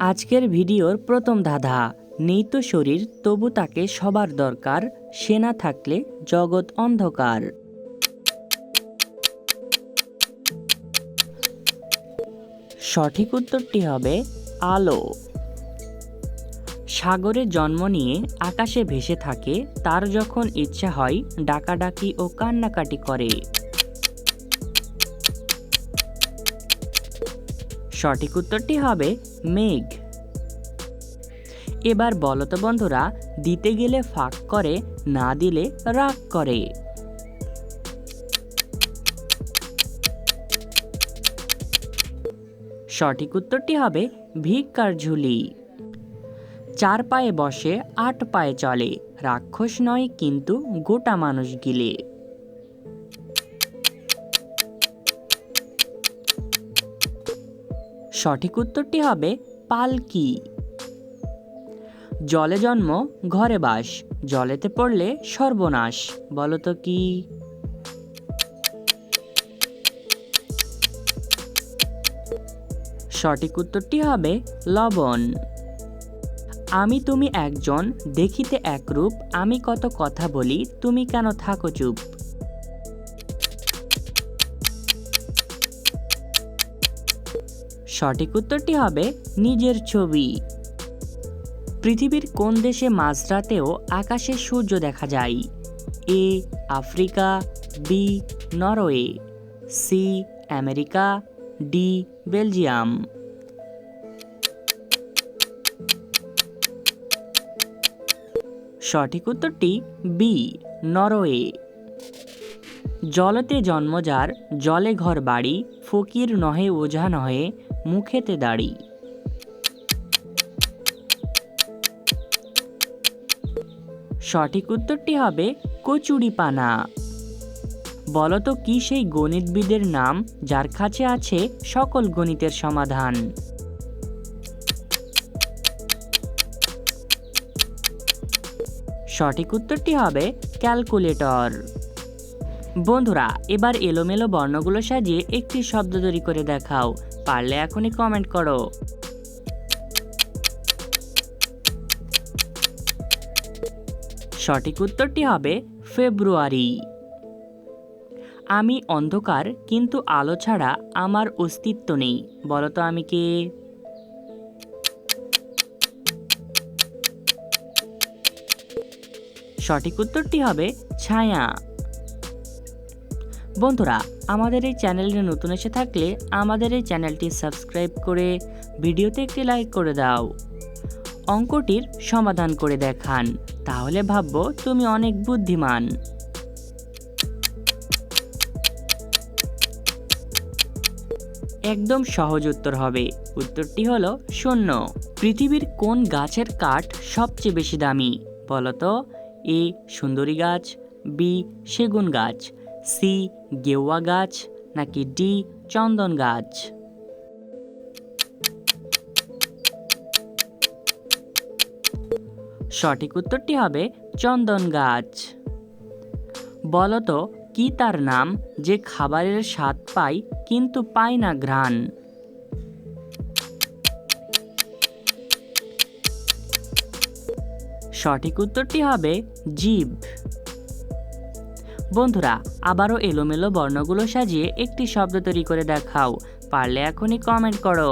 আজকের ভিডিওর প্রথম ধাঁধা নেই তো শরীর তবু তাকে সবার দরকার সে না থাকলে জগৎ অন্ধকার। সঠিক উত্তরটি হবে আলো। সাগরে জন্ম নিয়ে আকাশে ভেসে থাকে, তার যখন ইচ্ছা হয়, ডাকাডাকি ও কান্নাকাটি করে। সঠিক উত্তরটি হবে মেঘ। এবার বলো তো বন্ধুরা, দিতে গেলে ফাঁক করে, না দিলে রাগ করে। সঠিক উত্তরটি হবে ভিক্ষার ঝুলি। চার পায়ে বসে, আট পায়ে চলে। রাক্ষস নয়, কিন্তু গোটা মানুষ গিলে। সঠিক উত্তরটি হবে পালকি। জলে জন্ম, ঘরে বাস। জলেতে পড়লে সর্বনাশ। বলো তো কি? সঠিক উত্তরটি হবে লবণ। আমি তুমি একজন, দেখিতে একরূপ। আমি কত কথা বলি, তুমি কেন থাকো চুপ? সঠিক উত্তরটি হবে নিজের ছবি। পৃথিবীর কোন দেশে মাঝরাতেও আকাশে সূর্য দেখা যায়? A, Africa, B, Norway, C, America, D, Belgium. সঠিক উত্তরটি বি, নরওয়ে। জলতে জন্ম যার, জলে ঘর বাড়ি, ফকির নহে ওঝা নহে মুখেতে দাড়ি। সঠিক উত্তরটি হবে কচুরি পানা বলতো কি সেই গণিতবিদের নাম যার কাছে আছে সকল গণিতের সমাধান? সঠিক উত্তরটি হবে ক্যালকুলেটর। বন্ধুরা, এবার এলোমেলো বর্ণগুলো সাজিয়ে একটি শব্দ তৈরি করে দেখাও। পারলে এখনই কমেন্ট করো। সঠিক উত্তরটি হবে ফেব্রুয়ারি। আমি অন্ধকার, কিন্তু আলো ছাড়া আমার অস্তিত্ব নেই। বলতো আমি কে? সঠিক উত্তরটি হবে ছায়া। বন্ধুরা, আমাদের এই চ্যানেলে নতুন এসে থাকলে আমাদের এই চ্যানেলটি সাবস্ক্রাইব করে ভিডিওতে একটি লাইক করে দাও। অঙ্কটির সমাধান করে দেখান। তাহলে ভাববো তুমি অনেক বুদ্ধিমান। একদম সহজ উত্তর হবে। উত্তরটি হলো শূন্য। পৃথিবীর কোন গাছের কাঠ সবচেয়ে বেশি দামি? বলতো, এ সুন্দরী গাছ, বি সেগুন গাছ। সি গেওয়া গাছ নাকি ডি চন্দন গাছ? সঠিক উত্তরটি হবে চন্দন গাছ। বলতো, কি তার নাম যে খাবারের স্বাদ পায় কিন্তু পায় না ঘ্রাণ? সঠিক উত্তরটি হবে জীব। বন্ধুরা, আবারও এলোমেলো বর্ণগুলো সাজিয়ে একটি শব্দ তৈরি করে দেখাও। পারলে এখনই কমেন্ট করো।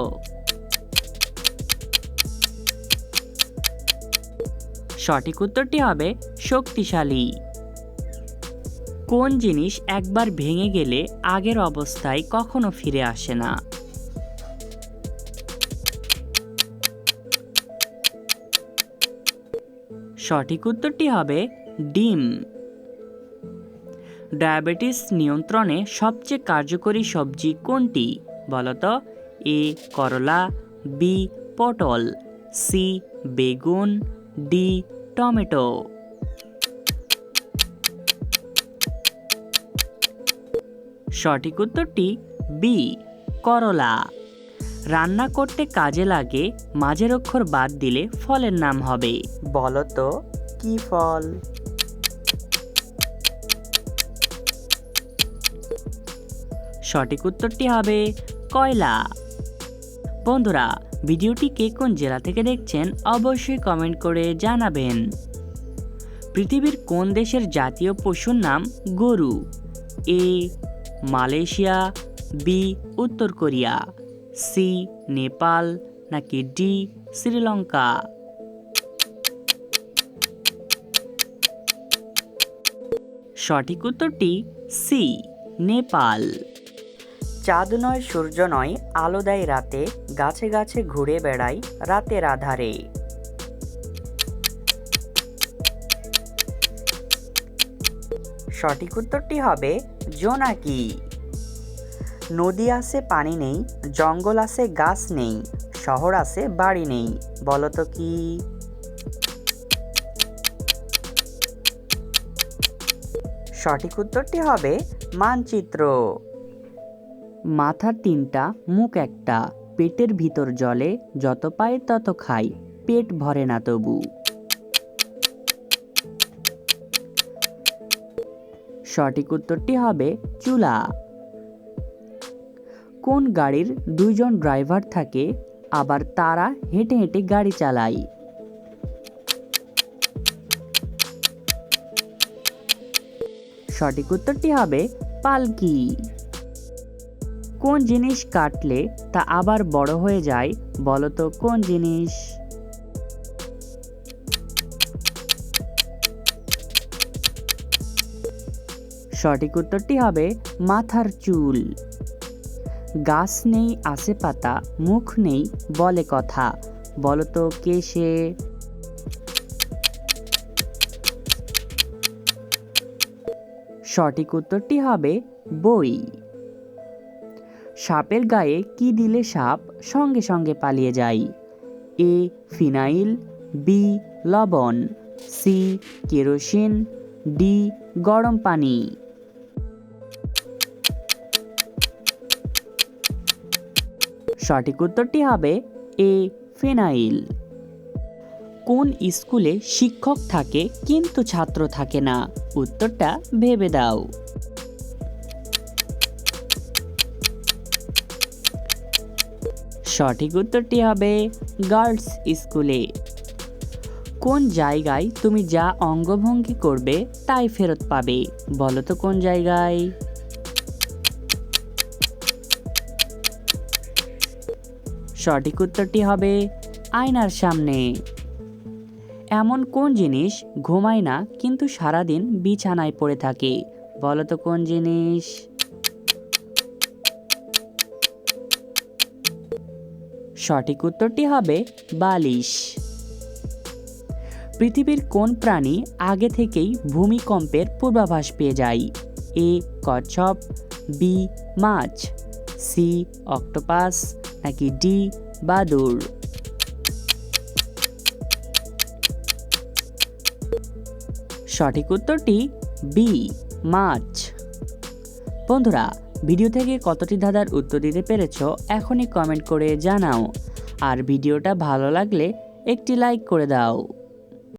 সঠিক উত্তরটি হবে শক্তিশালী। কোন জিনিস একবার ভেঙে গেলে আগের অবস্থায় কখনো ফিরে আসে না? সঠিক উত্তরটি হবে ডিম। ডায়াবেটিস নিয়ন্ত্রণে সবচেয়ে কার্যকরী সবজি কোনটি? বলতো, এ, করলা, বি, পটল, সি, বেগুন, ডি, টমেটো। সঠিক উত্তরটি, বি, করলা। রান্না করতে কাজে লাগে, মাঝের অক্ষর বাদ দিলে ফলের নাম হবে। বলতো, কি ফল? সঠিক উত্তরটি হবে কয়লা। বন্ধুরা ভিডিওটি কে কোন জেলা থেকে দেখছেন অবশ্যই কমেন্ট করে জানাবেন। পৃথিবীর কোন দেশের জাতীয় পশুর নাম গরু? এ, মালয়েশিয়া, বি, উত্তর কোরিয়া, সি, নেপাল, নাকি ডি, শ্রীলঙ্কা? সঠিক উত্তরটি সি, নেপাল। চাঁদ নয়, সূর্য নয়, আলো দেয় রাতে, গাছে গাছে ঘুরে বেড়ায় রাতের আধারে। সঠিক উত্তরটি হবে জোনাকি। নদী আছে, পানি নেই, জঙ্গল আছে, গাছ নেই, শহর আছে, বাড়ি নেই বলো তো কি? সঠিক উত্তরটি হবে মানচিত্র। মাথার তিনটা, মুখ একটা। পেটের ভিতর জলে যত পায় তত খাই। পেট ভরে না তবু। সঠিক উত্তরটি হবে চুলা। কোন গাড়ির দুইজন ড্রাইভার থাকে, আবার তারা হেঁটে হেঁটে গাড়ি চালায়? সঠিক উত্তরটি হবে পালকি। কোন জিনিস কাটলে তা আবার বড় হয়ে যায় বলো তো কোন জিনিস? সঠিক উত্তরটি হবে মাথার চুল। গাছ নেই আসে পাতা, মুখ নেই, বলে কথা, বলতো কে সে? সঠিক উত্তরটি হবে বই। সাপের গায়ে কি দিলে সাপ সঙ্গে সঙ্গে পালিয়ে যায়? এ. Phenyl, B. লবণ, সি. Kerosene, D. গরম পানি। সঠিক উত্তরটি হবে এ. ফিনাইল। কোন স্কুলে শিক্ষক থাকে কিন্তু ছাত্র থাকে না? উত্তরটা ভেবে দাও। সঠিক উত্তরটি হবে গার্লস স্কুলে। কোন জায়গায় তুমি যা অঙ্গভঙ্গি করবে তাই ফেরত পাবে? বলো তো কোন জায়গায়? সঠিক উত্তরটি হবে আয়নার সামনে। এমন কোন জিনিস ঘুমায় না কিন্তু সারাদিন বিছানায় পড়ে থাকে? বলো তো কোন জিনিস? সঠিক উত্তরটি হবে বালিশ। পৃথিবীর কোন প্রাণী আগে থেকেই ভূমিকম্পের পূর্বাভাস পেয়ে যায়? এ, কচ্ছপ, বি, মাছ, সি, অক্টোপাস, নাকি ডি, বাদুর? সঠিক উত্তরটি বি, মাছ। বন্ধুরা ভিডিও থেকে কতটি ধাঁধার উত্তর দিতে পেরেছ এখনই কমেন্ট করে জানাও। আর ভিডিওটা ভালো লাগলে একটি লাইক করে দাও।